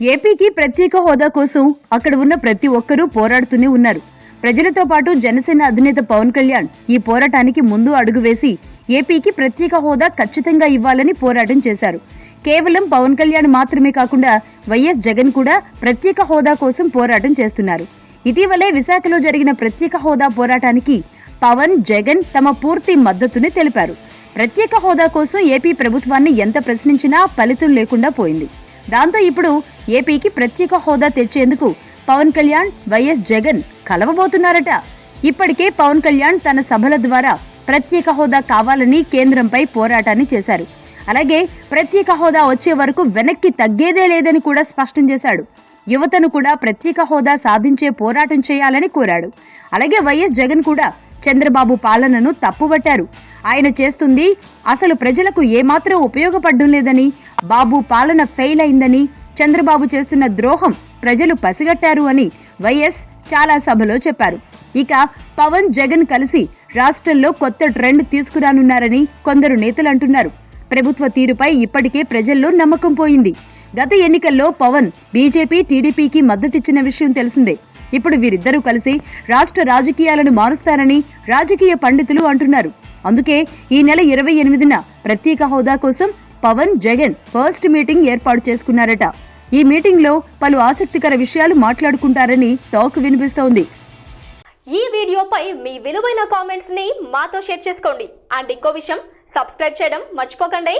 ఏపీకి ప్రత్యేక హోదా కోసం అక్కడ ఉన్న ప్రతి ఒక్కరూ పోరాడుతూనే ఉన్నారు. ప్రజలతో పాటు జనసేన అధినేత పవన్ కళ్యాణ్ ఈ పోరాటానికి ముందు అడుగు వేసి ఏపీకి ప్రత్యేక హోదా ఖచ్చితంగా ఇవ్వాలని పోరాటం చేశారు. కేవలం పవన్ కళ్యాణ్ మాత్రమే కాకుండా వైఎస్ జగన్ కూడా ప్రత్యేక హోదా కోసం పోరాటం చేస్తున్నారు. ఇటీవలే విశాఖలో జరిగిన ప్రత్యేక హోదా పోరాటానికి పవన్ జగన్ తమ పూర్తి మద్దతుని తెలిపారు. ప్రత్యేక హోదా కోసం ఏపీ ప్రభుత్వాన్ని ఎంత ప్రశ్నించినా ఫలితం లేకుండా పోయింది. దాంతో ఇప్పుడు ఏపీకి ప్రత్యేక హోదా తెచ్చేందుకు పవన్ కళ్యాణ్ వైఎస్ జగన్ కలవబోతున్నారట. ఇప్పటికే పవన్ కళ్యాణ్ తన సభల ద్వారా ప్రత్యేక హోదా కావాలని కేంద్రంపై పోరాటాన్ని చేశారు. అలాగే ప్రత్యేక హోదా వచ్చే వరకు వెనక్కి తగ్గేదే లేదని కూడా స్పష్టం చేశాడు. యువతను కూడా ప్రత్యేక హోదా సాధించే పోరాటం చేయాలని కోరాడు. అలాగే వైఎస్ జగన్ కూడా చంద్రబాబు పాలనను తప్పుబట్టారు. ఆయన చేస్తుంది అసలు ప్రజలకు ఏమాత్రం ఉపయోగపడడం లేదని బాబు పాలన ఫెయిల్ అయిందని చంద్రబాబు చేస్తున్న ద్రోహం ప్రజలు పసిగట్టారు అని వైఎస్ చాలా సభలో చెప్పారు. ఇక పవన్ జగన్ కలిసి రాష్ట్రంలో కొత్త ట్రెండ్ తీసుకురానున్నారని కొందరు నేతలు అంటున్నారు. ప్రభుత్వ తీరుపై ఇప్పటికే ప్రజల్లో నమ్మకం పోయింది. గత ఎన్నికల్లో పవన్ బీజేపీ టీడీపీకి మద్దతిచ్చిన విషయం తెలిసిందే. ఇప్పుడు వీరిద్దరూ కలిసి రాష్ట్ర రాజకీయాలను మారుస్తారని రాజకీయ పండితులు అంటున్నారు. అందుకే ఈ నెల ఇరవై ఎనిమిదిన ప్రత్యేక హోదా కోసం పవన్ జగన్ ఫస్ట్ మీటింగ్ ఏర్పాటు చేసుకున్నారట. ఈ మీటింగ్లో పలు ఆసక్తికర విషయాలు మాట్లాడుకుంటారని టాక్ వినిపిస్తోంది. ఈ వీడియోపై మీ విలువైన కామెంట్స్ని మాతో షేర్ చేసుకోండి. అండ్ ఇంకో విషయం సబ్స్క్రైబ్ చేయడం మర్చిపోకండి.